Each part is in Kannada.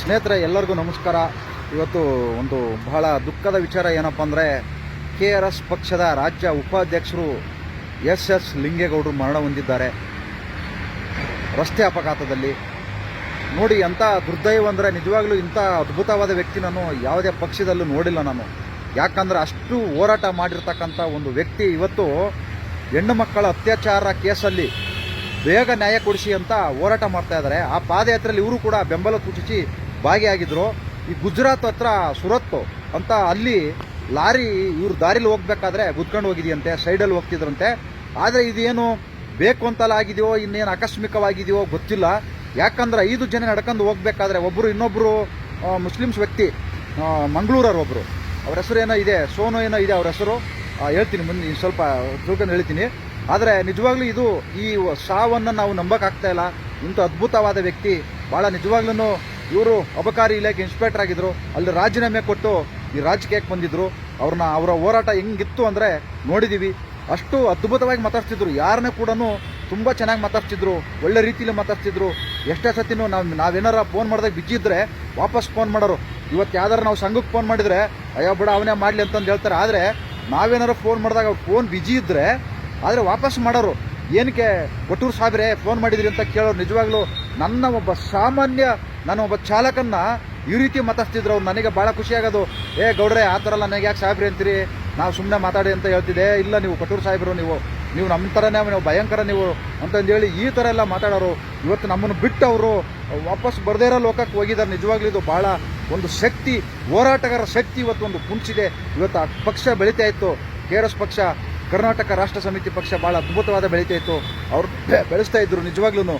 ಸ್ನೇಹಿತರೆ, ಎಲ್ಲರಿಗೂ ನಮಸ್ಕಾರ. ಇವತ್ತು ಒಂದು ಬಹಳ ದುಃಖದ ವಿಚಾರ ಏನಪ್ಪ ಅಂದರೆ ಕೆ ಆರ್ ಎಸ್ ಪಕ್ಷದ ರಾಜ್ಯ ಉಪಾಧ್ಯಕ್ಷರು ಎಸ್ ಎಸ್ ಲಿಂಗೇಗೌಡರು ಮರಣ ಹೊಂದಿದ್ದಾರೆ. ರಸ್ತೆ ಅಪಘಾತದಲ್ಲಿ. ನೋಡಿ, ಎಂಥ ದುರ್ದೈವ ಅಂದರೆ, ನಿಜವಾಗ್ಲೂ ಇಂಥ ಅದ್ಭುತವಾದ ವ್ಯಕ್ತಿ ನಾನು ಯಾವುದೇ ಪಕ್ಷದಲ್ಲೂ ನೋಡಿಲ್ಲ ನಾನು. ಯಾಕಂದರೆ, ಅಷ್ಟು ಹೋರಾಟ ಮಾಡಿರ್ತಕ್ಕಂಥ ಒಂದು ವ್ಯಕ್ತಿ ಇವತ್ತು ಹೆಣ್ಣು ಮಕ್ಕಳ ಅತ್ಯಾಚಾರ ಕೇಸಲ್ಲಿ ಬೇಗ ನ್ಯಾಯ ಕೊಡಿಸಿ ಅಂತ ಹೋರಾಟ ಮಾಡ್ತಾ ಇದ್ದಾರೆ. ಆ ಪಾದಯಾತ್ರೆಯಲ್ಲಿ ಇವರು ಕೂಡ ಬೆಂಬಲ ಸೂಚಿಸಿ ಭಾಗಿಯಾಗಿದ್ರು. ಈ ಗುಜರಾತ್ ಹತ್ರ ಸುರತ್ತು ಅಂತ ಅಲ್ಲಿ ಲಾರಿ ಇವ್ರ ದಾರಿಲಿ ಹೋಗ್ಬೇಕಾದ್ರೆ ಗುದ್ಕೊಂಡು ಹೋಗಿದೆಯಂತೆ ಸೈಡಲ್ಲಿ ಹೋಗ್ತಿದ್ರಂತೆ. ಆದರೆ ಇದೇನು ಬೇಕು ಅಂತಲ್ಲ ಆಗಿದೆಯೋ, ಇನ್ನೇನು ಆಕಸ್ಮಿಕವಾಗಿದೆಯೋ ಗೊತ್ತಿಲ್ಲ. ಯಾಕಂದ್ರೆ ಐದು ಜನ ನಡ್ಕೊಂಡು ಹೋಗ್ಬೇಕಾದ್ರೆ ಒಬ್ಬರು ಇನ್ನೊಬ್ಬರು ಮುಸ್ಲಿಮ್ಸ್ ವ್ಯಕ್ತಿ ಮಂಗಳೂರವ್ರು ಒಬ್ಬರು ಅವ್ರ ಹೆಸರು ಏನೋ ಇದೆ, ಸೋನು ಏನೋ ಇದೆ ಅವ್ರ ಹೆಸರು. ಹೇಳ್ತೀನಿ ಮುಂದೆ ಸ್ವಲ್ಪ ತಿಳ್ಕೊಂಡು ಹೇಳ್ತೀನಿ. ಆದರೆ ನಿಜವಾಗ್ಲೂ ಇದು ಈ ಸಾವನ್ನು ನಾವು ನಂಬಕ್ಕಾಗ್ತಾ ಇಲ್ಲ. ಇಂಥ ಅದ್ಭುತವಾದ ವ್ಯಕ್ತಿ ಭಾಳ ನಿಜವಾಗ್ಲೂ ಇವರು ಅಬಕಾರಿ ಇಲಾಖೆ ಇನ್ಸ್ಪೆಕ್ಟರ್ ಆಗಿದ್ರು. ಅಲ್ಲಿ ರಾಜೀನಾಮೆ ಕೊಟ್ಟು ಈ ರಾಜಕೀಯಕ್ಕೆ ಬಂದಿದ್ರು. ಅವ್ರನ್ನ ಅವರ ಹೋರಾಟ ಹೆಂಗಿತ್ತು ಅಂದರೆ ನೋಡಿದ್ದೀವಿ ಅಷ್ಟು ಅದ್ಭುತವಾಗಿ ಮಾತಾಡ್ತಿದ್ರು ಯಾರನ್ನೇ ಕೂಡ ತುಂಬ ಚೆನ್ನಾಗಿ ಮಾತಾಡ್ತಿದ್ರು ಒಳ್ಳೆ ರೀತಿಯಲ್ಲಿ ಮಾತಾಡ್ತಿದ್ರು ಎಷ್ಟೇ ಸತಿನೂ ನಾವು ನಾವೇನಾರ ಫೋನ್ ಮಾಡಿದಾಗ ಬಿಜಿ ಇದ್ದರೆ ವಾಪಸ್ ಫೋನ್ ಮಾಡೋರು. ಇವತ್ತು ಯಾವ್ದಾರು ನಾವು ಸಂಘಕ್ಕೆ ಫೋನ್ ಮಾಡಿದರೆ, ಅಯ್ಯೋ ಬಿಡ, ಅವನೇ ಮಾಡಲಿ ಅಂತಂದು ಹೇಳ್ತಾರೆ. ಆದರೆ ನಾವೇನಾರು ಫೋನ್ ಮಾಡಿದಾಗ ಫೋನ್ ಬಿಜಿ ಇದ್ದರೆ ಆದರೆ ವಾಪಸ್ ಮಾಡೋರು. ಏನಕ್ಕೆ ಒಟ್ಟೂರು ಸಾಬ್ರೆ ಫೋನ್ ಮಾಡಿದ್ರಿ ಅಂತ ಕೇಳೋರು ನಿಜವಾಗ್ಲೂ ನನ್ನ ಒಬ್ಬ ಸಾಮಾನ್ಯ ನಾನು ಒಬ್ಬ ಚಾಲಕನ್ನ ಈ ರೀತಿ ಮಾತಾಡ್ತಿದ್ರು ಅವ್ರು ನನಗೆ ಭಾಳ ಖುಷಿ ಆಗೋದು. ಏ ಗೌಡ್ರೆ, ಆ ಥರ ಎಲ್ಲ ನನಗೆ ಯಾಕೆ ಸಾಹೇಬ್ರಿ ಅಂತೀರಿ? ನಾವು ಸುಮ್ಮನೆ ಮಾತಾಡಿ ಅಂತ ಹೇಳ್ತಿದ್ದೆ. ಇಲ್ಲ, ನೀವು ಕಟೂರು ಸಾಹೇಬರು, ನೀವು ನೀವು ನಮ್ಮ ಥರನೇ, ನೀವು ಭಯಂಕರ ನೀವು ಅಂತಂದೇಳಿ ಈ ಥರ ಎಲ್ಲ ಮಾತಾಡೋರು. ಇವತ್ತು ನಮ್ಮನ್ನು ಬಿಟ್ಟು ಅವರು ವಾಪಸ್ ಬರದೇ ಇರೋ ಲೋಕಕ್ಕೆ ಹೋಗಿದ್ದಾರೆ. ನಿಜವಾಗ್ಲೂ ಇದು ಭಾಳ ಒಂದು ಶಕ್ತಿ, ಹೋರಾಟಗಾರ ಶಕ್ತಿ ಇವತ್ತು ಒಂದು ಕುಂಚಿದೆ ಇವತ್ತು ಆ ಪಕ್ಷ ಬೆಳೀತಾ ಇತ್ತು. ಕೆ ಆರ್ ಎಸ್ ಪಕ್ಷ, ಕರ್ನಾಟಕ ರಾಷ್ಟ್ರ ಸಮಿತಿ ಪಕ್ಷ ಭಾಳ ಅದ್ಭುತವಾದ ಬೆಳೀತಾ ಇತ್ತು. ಅವ್ರು ಬೆಳೆಸ್ತಾ ಇದ್ರು ನಿಜವಾಗ್ಲೂ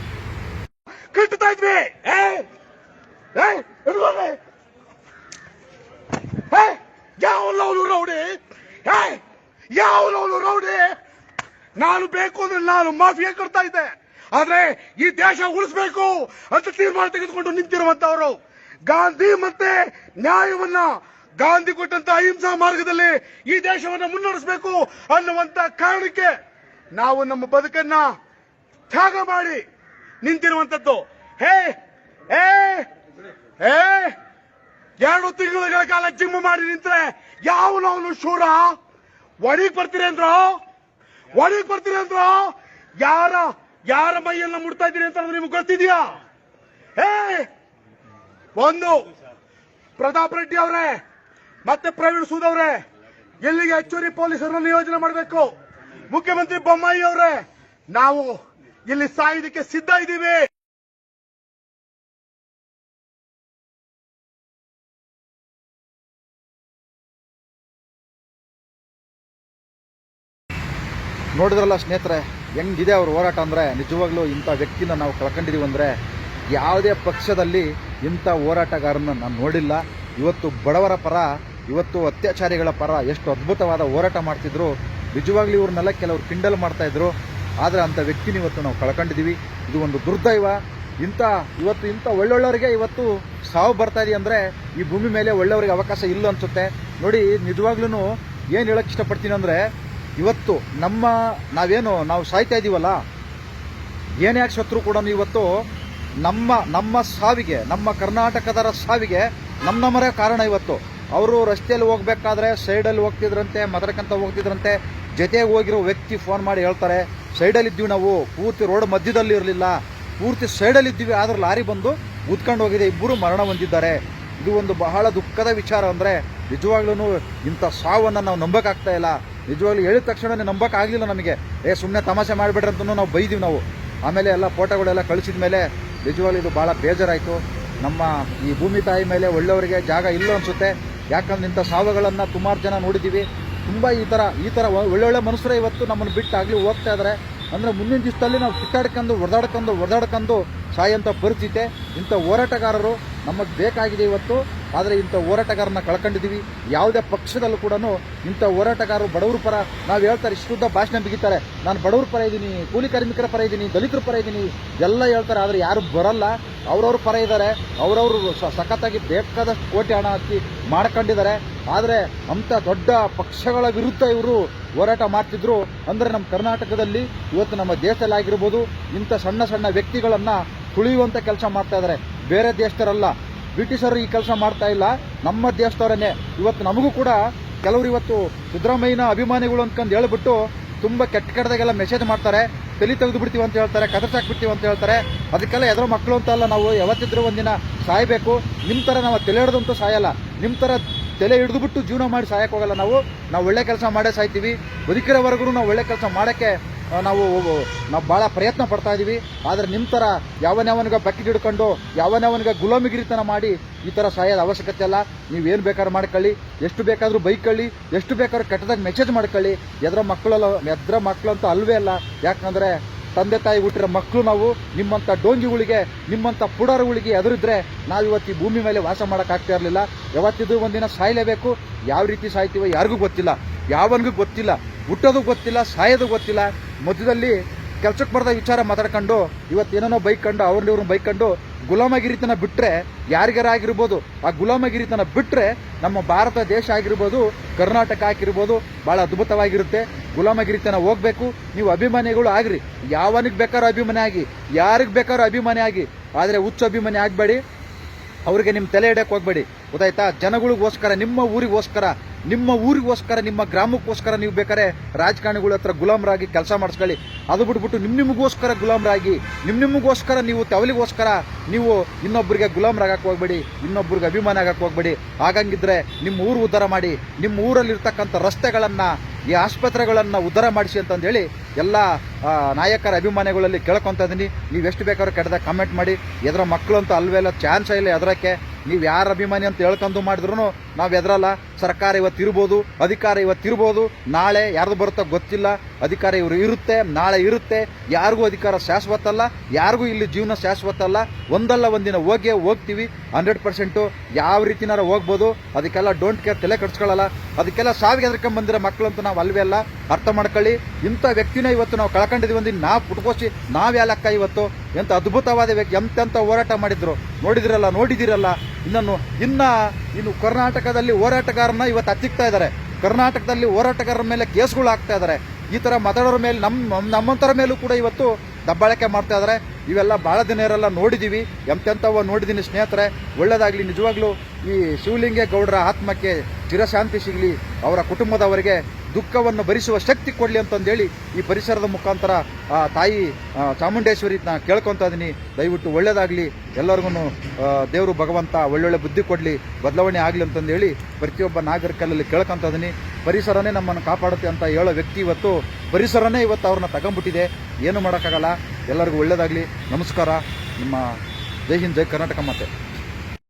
ಏ ಹಿಡ್ಕೊಳ್ಳಿ ಏ ಯಾವನವನು ರೌಡಿ ಏ ಯಾವನವನು ರೌಡಿ ನಾನು ಬೇಕು ಅಂದ್ರೆ ನಾನು ಮಾಫಿಯಾ ಕಟ್ತಾ ಇದ್ದೆ? ಆದ್ರೆ ಈ ದೇಶ ಉಳಿಸ್ಬೇಕು ಅಂತ ತೀರ್ಮಾನ ತೆಗೆದುಕೊಂಡು ನಿಂತಿರುವಂತವರು. ಗಾಂಧಿ ಮತ್ತೆ ನ್ಯಾಯವನ್ನ ಗಾಂಧಿ ಕೊಟ್ಟಂತ ಅಹಿಂಸಾ ಮಾರ್ಗದಲ್ಲಿ ಈ ದೇಶವನ್ನ ಮುನ್ನಡೆಸಬೇಕು ಅನ್ನುವಂತ ಕಾರಣಕ್ಕೆ ನಾವು ನಮ್ಮ ಬದುಕನ್ನ ತ್ಯಾಗ ಮಾಡಿ ನಿಂತಿರುವಂತದ್ದು. ಹೇ ಏ ಏ ಎರಡು ತಿಂಗಳ ಕಾಲ ಜಿಮ್ ಮಾಡಿ ನಿಂತ್ರೆ ನಾವು ಶೂರ? ಒಡಿಗೆ ಬರ್ತೀರಿ ಅಂದ್ರು? ಒಡಿಗೆ ಬರ್ತೀರಿ ಅಂದ್ರು? ಯಾರ ಯಾರ ಮೈಯನ್ನ ಮುಡ್ತಾ ಇದ್ದೀರಿ ಅಂತ ನಿಮ್ಗೆ ಗೊತ್ತಿದ್ಯಾ? ಏ ಒಂದು, ಪ್ರತಾಪ್ ರೆಡ್ಡಿ ಅವರೇ, ಮತ್ತೆ ಪ್ರವೀಣ್ ಸೂದ್ ಅವರೇ, ಎಲ್ಲಿಗೆ ಹೆಚ್ಚುವರಿ ಪೊಲೀಸರನ್ನು ನಿಯೋಜನೆ ಮಾಡಬೇಕು? ಮುಖ್ಯಮಂತ್ರಿ ಬೊಮ್ಮಾಯಿ ಅವರೇ, ನಾವು ಇಲ್ಲಿ ಸಾಯೋದಕ್ಕೆ ಸಿದ್ಧ ಇದ್ದೀವಿ. ನೋಡಿದ್ರಲ್ಲ ಸ್ನೇಹಿತರೆ, ಹೆಂಗಿದೆ ಅವ್ರ ಹೋರಾಟ ಅಂದರೆ? ನಿಜವಾಗ್ಲೂ ಇಂಥ ವ್ಯಕ್ತಿನ ನಾವು ಕಳ್ಕೊಂಡಿದ್ದೀವಿ ಅಂದರೆ, ಯಾವುದೇ ಪಕ್ಷದಲ್ಲಿ ಇಂಥ ಹೋರಾಟಗಾರನ ನಾನು ನೋಡಿಲ್ಲ. ಇವತ್ತು ಬಡವರ ಪರ, ಇವತ್ತು ಅತ್ಯಾಚಾರಿಗಳ ಪರ ಎಷ್ಟು ಅದ್ಭುತವಾದ ಹೋರಾಟ ಮಾಡ್ತಿದ್ರು. ನಿಜವಾಗ್ಲೂ ಇವ್ರನ್ನೆಲ್ಲ ಕೆಲವರು ಕಿಂಡಲ್ ಮಾಡ್ತಾಯಿದ್ರು ಆದರೆ ಅಂಥ ವ್ಯಕ್ತಿನ ಇವತ್ತು ನಾವು ಕಳ್ಕೊಂಡಿದ್ದೀವಿ ಇದು ಒಂದು ದುರ್ದೈವ. ಇಂಥ, ಇವತ್ತು ಇಂಥ ಒಳ್ಳೊಳ್ಳವರಿಗೆ ಇವತ್ತು ಸಾವು ಬರ್ತಾ ಇದೆ ಅಂದರೆ, ಈ ಭೂಮಿ ಮೇಲೆ ಒಳ್ಳೆಯವ್ರಿಗೆ ಅವಕಾಶ ಇಲ್ಲ ಅನಿಸುತ್ತೆ. ನೋಡಿ ನಿಜವಾಗ್ಲೂ ಏನು ಹೇಳಕ್ಕೆ ಇಷ್ಟಪಡ್ತೀನಿ ಅಂದರೆ ಇವತ್ತು ನಮ್ಮ ನಾವೇನು, ನಾವು ಸಾಯ್ತಾ ಇದ್ದೀವಲ್ಲ ಏನೇ ಯಾಕೆ ಶತ್ರು ಕೂಡ ಇವತ್ತು ನಮ್ಮ ನಮ್ಮ ಸಾವಿಗೆ, ನಮ್ಮ ಕರ್ನಾಟಕದರ ಸಾವಿಗೆ ನಮ್ಮ ನಮ್ಮರೇ ಕಾರಣ ಇವತ್ತು. ಅವರು ರಸ್ತೆಯಲ್ಲಿ ಹೋಗ್ಬೇಕಾದ್ರೆ ಸೈಡಲ್ಲಿ ಹೋಗ್ತಿದ್ರಂತೆ, ಮದರಕಂತ ಹೋಗ್ತಿದ್ರಂತೆ, ಜೊತೆಗೆ ಹೋಗಿರೋ ವ್ಯಕ್ತಿ ಫೋನ್ ಮಾಡಿ ಹೇಳ್ತಾರೆ, ಸೈಡಲ್ಲಿ ನಾವು, ಪೂರ್ತಿ ರೋಡ್ ಮಧ್ಯದಲ್ಲಿ ಇರಲಿಲ್ಲ, ಪೂರ್ತಿ ಸೈಡಲ್ಲಿ ಇದ್ದೀವಿ, ಆದ್ರೆ ಲಾರಿ ಬಂದು ಉದ್ಕೊಂಡು ಹೋಗಿದೆ, ಇಬ್ಬರು ಮರಣ ಹೊಂದಿದ್ದಾರೆ. ಇದು ಒಂದು ಬಹಳ ದುಃಖದ ವಿಚಾರ ಅಂದರೆ ನಿಜವಾಗ್ಲೂ ಇಂಥ ಸಾವನ್ನು ನಾವು ನಂಬಕ್ಕಾಗ್ತಾ ಇಲ್ಲ. ನಿಜವಾಗ್ಲೂ ಹೇಳಿದ ತಕ್ಷಣ ನಂಬಕ್ಕಾಗಲಿಲ್ಲ ನಮಗೆ. ಏ ಸುಮ್ಮನೆ ತಮಾಷೆ ಮಾಡಿಬಿಟ್ರೆ ಅಂತಲೂ ನಾವು ಬೈದೀವಿ ನಾವು. ಆಮೇಲೆ ಎಲ್ಲ ಫೋಟೋಗಳೆಲ್ಲ ಕಳಿಸಿದ ಮೇಲೆ ನಿಜವಾಗ್ಲೂ ಇದು ಭಾಳ ಬೇಜಾರಾಯಿತು. ನಮ್ಮ ಈ ಭೂಮಿ ತಾಯಿ ಮೇಲೆ ಒಳ್ಳೆಯವರಿಗೆ ಜಾಗ ಇಲ್ಲ ಅನಿಸುತ್ತೆ. ಯಾಕಂದ್ರೆ ಇಂಥ ಸಾವುಗಳನ್ನು ಸುಮಾರು ಜನ ನೋಡಿದ್ದೀವಿ ತುಂಬ ಈ ಥರ ಈ ಥರ ಒಳ್ಳೊಳ್ಳೆ ಮನುಷ್ಯರ ಇವತ್ತು ನಮ್ಮನ್ನು ಬಿಟ್ಟು ಆಗಲಿ ಹೋಗ್ತಾ ಇದ್ದಾರೆ ಅಂದರೆ ಮುಂದಿನ ದಿವಸದಲ್ಲಿ ನಾವು ಕಿತ್ತಾಡ್ಕೊಂಡು ಹೊಡೆದಾಡ್ಕೊಂಡು ಹೊಡೆದಾಡ್ಕೊಂಡು ಸಾಯೋಂಥ ಪರಿಸ್ಥಿತಿ. ಇಂಥ ಹೋರಾಟಗಾರರು ನಮಗೆ ಬೇಕಾಗಿದೆ ಇವತ್ತು. ಆದರೆ ಇಂಥ ಹೋರಾಟಗಾರನ ಕಳ್ಕೊಂಡಿದ್ದೀವಿ. ಯಾವುದೇ ಪಕ್ಷದಲ್ಲೂ ಕೂಡ ಇಂಥ ಹೋರಾಟಗಾರರು ಬಡವರ ಪರ, ನಾವು ಹೇಳ್ತಾರೆ ಶುದ್ಧ ಭಾಷಣ ಬಿಗಿತಾರೆ. ನಾನು ಬಡವ್ರ ಪರ ಇದ್ದೀನಿ ಕೂಲಿ ಕಾರ್ಮಿಕರ ಪರ ಇದ್ದೀನಿ ದಲಿತರ ಪರ ಇದ್ದೀನಿ ಎಲ್ಲ ಹೇಳ್ತಾರೆ, ಆದರೆ ಯಾರು ಬರಲ್ಲ. ಅವ್ರವ್ರ ಪರ ಇದ್ದಾರೆ ಅವರವರು ಸಖತ್ತಾಗಿ ಬೇಕಾದಷ್ಟು ಕೋಟಿ ಹಣ ಹಾಕಿ ಮಾಡ್ಕೊಂಡಿದ್ದಾರೆ. ಆದರೆ ಅಂಥ ದೊಡ್ಡ ಪಕ್ಷಗಳ ವಿರುದ್ಧ ಇವರು ಹೋರಾಟ ಮಾಡ್ತಿದ್ರು. ಅಂದರೆ ನಮ್ಮ ಕರ್ನಾಟಕದಲ್ಲಿ ಇವತ್ತು ನಮ್ಮ ದೇಶದಲ್ಲಿ ಆಗಿರ್ಬೋದು, ಇಂಥ ಸಣ್ಣ ಸಣ್ಣ ವ್ಯಕ್ತಿಗಳನ್ನು ತುಳಿಯುವಂಥ ಕೆಲಸ ಮಾಡ್ತಾ ಇದ್ದಾರೆ ಬೇರೆ ದೇಶದರಲ್ಲ ಬ್ರಿಟಿಷರು ಈ ಕೆಲಸ ಮಾಡ್ತಾ ಇಲ್ಲ. ನಮ್ಮ ದೇಶದವರನ್ನೇ ಇವತ್ತು ನಮಗೂ ಕೂಡ ಕೆಲವರು ಇವತ್ತು ಸಿದ್ದರಾಮಯ್ಯನ ಅಭಿಮಾನಿಗಳು ಅಂದ್ಕೊಂಡು ಹೇಳ್ಬಿಟ್ಟು ತುಂಬ ಕೆಟ್ಟ ಕೆಟ್ಟದಾಗೆಲ್ಲ ಮೆಸೇಜ್ ಮಾಡ್ತಾರೆ. ತಲೆ ತೆಗೆದು ಬಿಡ್ತೀವಿ ಅಂತ ಹೇಳ್ತಾರೆ ಕದರ್ಸಾಕ್ಬಿಡ್ತೀವಿ ಅಂತ ಹೇಳ್ತಾರೆ. ಅದಕ್ಕೆಲ್ಲ ಎದುರು ಮಕ್ಕಳು ಅಂತ ಅಲ್ಲ ನಾವು ಯಾವತ್ತಿದ್ರೂ ಒಂದಿನ ಸಾಯಬೇಕು. ನಿಮ್ಮ ಥರ ನಾವು ತಲೆ ಹಿಡ್ದಂತೂ ಸಾಯಲ್ಲ. ನಿಮ್ಮ ಥರ ತಲೆ ಹಿಡಿದುಬಿಟ್ಟು ಜೀವನ ಮಾಡಿ ಸಾಯಕ್ಕೆ ಹೋಗಲ್ಲ ನಾವು. ನಾವು ಒಳ್ಳೆ ಕೆಲಸ ಮಾಡೇ ಸಾಯ್ತೀವಿ. ಬದುಕಿರೋವರೆಗೂ ನಾವು ಒಳ್ಳೆ ಕೆಲಸ ಮಾಡೋಕ್ಕೆ ನಾವು ನಾವು ಭಾಳ ಪ್ರಯತ್ನ ಪಡ್ತಾ ಇದ್ದೀವಿ ಆದರೆ ನಿಮ್ಮ ಥರ ಯಾವನ್ಯಾವನಿಗೆ ಬಕೆಟ್ ಹಿಡ್ಕೊಂಡು, ಯಾವನ್ಯಾವನಿಗೆ ಗುಲಾಮಿಗಿರಿತನ ಮಾಡಿ ಈ ಥರ ಸಹಾಯದ ಅವಶ್ಯಕತೆ ಅಲ್ಲ ನೀವೇನು ಬೇಕಾದ್ರೂ ಮಾಡ್ಕೊಳ್ಳಿ. ಎಷ್ಟು ಬೇಕಾದರೂ ಬೈಕೊಳ್ಳಿ. ಎಷ್ಟು ಬೇಕಾದ್ರೂ ಕೆಟ್ಟದಾಗ ಮೆಸೇಜ್ ಮಾಡ್ಕೊಳ್ಳಿ. ಎದ್ರ ಮಕ್ಕಳಲ್ಲ ಎದ್ರ ಮಕ್ಕಳು ಅಂತ ಅಲ್ವೇ ಅಲ್ಲ ಯಾಕಂದರೆ ತಂದೆ ತಾಯಿ ಹುಟ್ಟಿರೋ ಮಕ್ಕಳು ನಾವು. ನಿಮ್ಮಂಥ ಡೋಂಗಿಗಳಿಗೆ ನಿಮ್ಮಂಥ ಪುಡಾರುಗಳಿಗೆ ಎದುರಿದ್ರೆ ನಾವು ಇವತ್ತು ಭೂಮಿ ಮೇಲೆ ವಾಸ ಮಾಡೋಕ್ಕಾಗ್ತಾ ಇರಲಿಲ್ಲ. ಯಾವತ್ತಿದ್ರು ಒಂದಿನ ಸಾಯಲೇಬೇಕು. ಯಾವ ರೀತಿ ಸಾಯ್ತೀವೋ ಯಾರಿಗೂ ಗೊತ್ತಿಲ್ಲ. ಯಾವನಿಗೂ ಗೊತ್ತಿಲ್ಲ. ಹುಟ್ಟೋದು ಗೊತ್ತಿಲ್ಲ, ಸಾಯೋದು ಗೊತ್ತಿಲ್ಲ. ಮಧ್ಯದಲ್ಲಿ ಕೆಲಸಕ್ಕೆ ಬರ್ದ ವಿಚಾರ ಮಾತಾಡ್ಕೊಂಡು ಇವತ್ತು ಏನೇನೋ ಕಂಡು ಅವ್ರನ್ನ ಇವ್ರನ್ನ ಬೈಕೊಂಡು ಗುಲಾಮಗಿರಿತನ ಬಿಟ್ಟರೆ ಯಾರಿಗಾರ ಆಗಿರ್ಬೋದು, ಆ ಗುಲಾಮಗಿರಿತನ ಬಿಟ್ಟರೆ ನಮ್ಮ ಭಾರತ ದೇಶ ಆಗಿರ್ಬೋದು, ಕರ್ನಾಟಕ ಆಗಿರ್ಬೋದು ಭಾಳ ಅದ್ಭುತವಾಗಿರುತ್ತೆ. ಗುಲಾಮಗಿರಿತನ ಹೋಗ್ಬೇಕು, ನೀವು ಅಭಿಮಾನಿಗಳು ಆಗ್ರಿ. ಯಾವನಿಗೆ ಬೇಕಾದ್ರೂ ಅಭಿಮಾನಿ ಆಗಿ, ಯಾರಿಗೆ ಬೇಕಾದ್ರೂ ಅಭಿಮಾನಿ ಆಗಿ, ಆದರೆ ಹುಚ್ಚು ಅಭಿಮಾನಿ ಆಗಬೇಡಿ. ಅವ್ರಿಗೆ ನಿಮ್ಮ ತಲೆ ಇಡಕ್ಕೆ ಹೋಗ್ಬೇಡಿ. ಗೊತ್ತಾಯ್ತಾ? ಜನಗಳಿಗೋಸ್ಕರ, ನಿಮ್ಮ ಊರಿಗೋಸ್ಕರ ನಿಮ್ಮ ಊರಿಗೋಸ್ಕರ, ನಿಮ್ಮ ಗ್ರಾಮಕ್ಕೋಸ್ಕರ ನೀವು ಬೇಕಾದ್ರೆ ರಾಜಕಾರಣಿಗಳ ಹತ್ರ ಗುಲಾಮರಾಗಿ ಕೆಲಸ ಮಾಡಿಸ್ಕೊಳ್ಳಿ. ಅದು ಬಿಟ್ಬಿಟ್ಟು ನಿಮ್ಮ ನಿಮಗೋಸ್ಕರ ಗುಲಾಮರಾಗಿ ನಿಮ್ಮ ನಿಮಗೋಸ್ಕರ ನೀವು ತವಲಿಗೋಸ್ಕರ ನೀವು ಇನ್ನೊಬ್ಬರಿಗೆ ಗುಲಾಮರಾಗಕ್ಕೆ ಹೋಗ್ಬೇಡಿ ಇನ್ನೊಬ್ಬರಿಗೆ ಅಭಿಮಾನ ಆಗಕ್ಕೆ ಹೋಗ್ಬೇಡಿ. ಹಾಗಂಗಿದ್ರೆ ನಿಮ್ಮ ಊರು ಉದ್ಧಾರ ಮಾಡಿ, ನಿಮ್ಮ ಊರಲ್ಲಿರ್ತಕ್ಕಂಥ ರಸ್ತೆಗಳನ್ನು ಈ ಆಸ್ಪತ್ರೆಗಳನ್ನು ಉದ್ಧಾರ ಮಾಡಿಸಿ ಅಂತಂದೇಳಿ ಎಲ್ಲ ನಾಯಕರ ಅಭಿಮಾನಿಗಳಲ್ಲಿ ಕೇಳ್ಕೊತ ಇದ್ದೀನಿ ನೀವು ಎಷ್ಟು ಬೇಕಾದ್ರೂ ಕೆಟ್ಟದಾಗ ಕಮೆಂಟ್ ಮಾಡಿ. ಎದರ ಮಕ್ಕಳು ಅಂತ ಇಲ್ಲ ಚಾನ್ಸೇ ಇಲ್ಲ ಎದ್ರಕ್ಕೆ. ನೀವು ಯಾರ ಅಭಿಮಾನಿ ಅಂತ ಹೇಳ್ಕೊಂಡು ಮಾಡಿದ್ರು ನಾವು ಎದ್ರಲ್ಲ, ಸರ್ಕಾರ ಇವತ್ತು ಇರ್ಬೋದು, ಅಧಿಕಾರ ಇವತ್ತು ಇರ್ಬೋದು, ನಾಳೆ ಯಾರ್ದು ಬರುತ್ತೋ ಗೊತ್ತಿಲ್ಲ, ಅಧಿಕಾರ ಇವರು ಇರುತ್ತೆ, ನಾಳೆ ಇರುತ್ತೆ, ಯಾರಿಗೂ ಅಧಿಕಾರ ಶಾಶ್ವತ ಅಲ್ಲ ಯಾರಿಗೂ ಇಲ್ಲಿ ಜೀವನ ಶಾಶ್ವತ ಅಲ್ಲ ಒಂದಲ್ಲ ಒಂದಿನ ಹೋಗಿ ಹೋಗ್ತೀವಿ ಹಂಡ್ರೆಡ್ ಪರ್ಸೆಂಟು ಯಾವ ರೀತಿನಾರ ಹೋಗ್ಬೋದು, ಅದಕ್ಕೆಲ್ಲ ಡೋಂಟ್ ಕೇರ್ ತಲೆ ಕಟ್ಸ್ಕೊಳ್ಳಲ್ಲ ಅದಕ್ಕೆಲ್ಲ ಸಾವಿಗೆ ಹೆದರ್ಕೊಂಡ್ ಬಂದಿರೋ ಮಕ್ಕಳು ಅಂತ ನಾವು ಅಲ್ವೇ ಅಲ್ಲ, ಅರ್ಥ ಮಾಡ್ಕೊಳ್ಳಿ, ಇಂಥ ವ್ಯಕ್ತಿನ ಇವತ್ತು ನಾವು ಕಳ್ಕೊಂಡಿದ್ದೀವಿ ಒಂದು ನಾವು ಪುಟ್ಕೋಸಿ ನಾವು ಯಾಲಕ್ಕ ಇವತ್ತು ಎಂಥ ಅದ್ಭುತವಾದ ವ್ಯಕ್ತಿ ಎಂತೆಂಥ ಹೋರಾಟ ಮಾಡಿದ್ರು, ನೋಡಿದಿರಲ್ಲ ನೋಡಿದಿರಲ್ಲ ಇನ್ನನ್ನು ಇನ್ನ ಇನ್ನು ಕರ್ನಾಟಕದಲ್ಲಿ ಹೋರಾಟಗಾರನ ಇವತ್ತು ಹತ್ತಿಕ್ತಾ ಇದ್ದಾರೆ. ಕರ್ನಾಟಕದಲ್ಲಿ ಹೋರಾಟಗಾರರ ಮೇಲೆ ಕೇಸ್ಗಳು ಆಗ್ತಾ ಇದ್ದಾರೆ. ಈ ಥರ ಮಾತಾಡೋರ ಮೇಲೆ ನಮ್ಮ ನಮ್ಮಂತರ ಮೇಲೂ ಕೂಡ ಇವತ್ತು ದಬ್ಬಾಳಿಕೆ ಮಾಡ್ತಾ ಇದ್ದಾರೆ. ಇವೆಲ್ಲ ಭಾಳ ದಿನ ಇರಲ್ಲ ನೋಡಿದ್ದೀವಿ ಎಂತೆಂಥವ ನೋಡಿದ್ದೀನಿ ಸ್ನೇಹಿತರೆ. ಒಳ್ಳೇದಾಗಲಿ, ನಿಜವಾಗ್ಲೂ ಈ ಶಿವಲಿಂಗೇಗೌಡರ ಆತ್ಮಕ್ಕೆ ಚಿರಶಾಂತಿ ಸಿಗಲಿ, ಅವರ ಕುಟುಂಬದವರಿಗೆ ದುಃಖವನ್ನು ಭರಿಸುವ ಶಕ್ತಿ ಕೊಡಲಿ ಅಂತಂದೇಳಿ ಈ ಪರಿಸರದ ಮುಖಾಂತರ ತಾಯಿ ಚಾಮುಂಡೇಶ್ವರಿನ ಕೇಳ್ಕೊತಾ ಇದ್ದೀನಿ ದಯವಿಟ್ಟು ಒಳ್ಳೆಯದಾಗಲಿ ಎಲ್ಲರಿಗೂ ದೇವರು ಭಗವಂತ ಒಳ್ಳೊಳ್ಳೆ ಬುದ್ಧಿ ಕೊಡಲಿ, ಬದಲಾವಣೆ ಆಗಲಿ ಅಂತಂದೇಳಿ ಪ್ರತಿಯೊಬ್ಬ ನಾಗರಿಕರಲ್ಲಿ ಕೇಳ್ಕೊತಾ ಇದ್ದೀನಿ ಪರಿಸರನೇ ನಮ್ಮನ್ನು ಕಾಪಾಡುತ್ತೆ ಅಂತ ಹೇಳೋ ವ್ಯಕ್ತಿ ಇವತ್ತು, ಪರಿಸರನೇ ಇವತ್ತು ಅವ್ರನ್ನ ತಗೊಂಬಿಟ್ಟಿದೆ ಏನು ಮಾಡೋಕ್ಕಾಗಲ್ಲ. ಎಲ್ಲರಿಗೂ ಒಳ್ಳೇದಾಗಲಿ. ನಮಸ್ಕಾರ. ನಿಮ್ಮ ಜೈ ಹಿಂದ್, ಜೈ ಕರ್ನಾಟಕ ಮಾತೆ.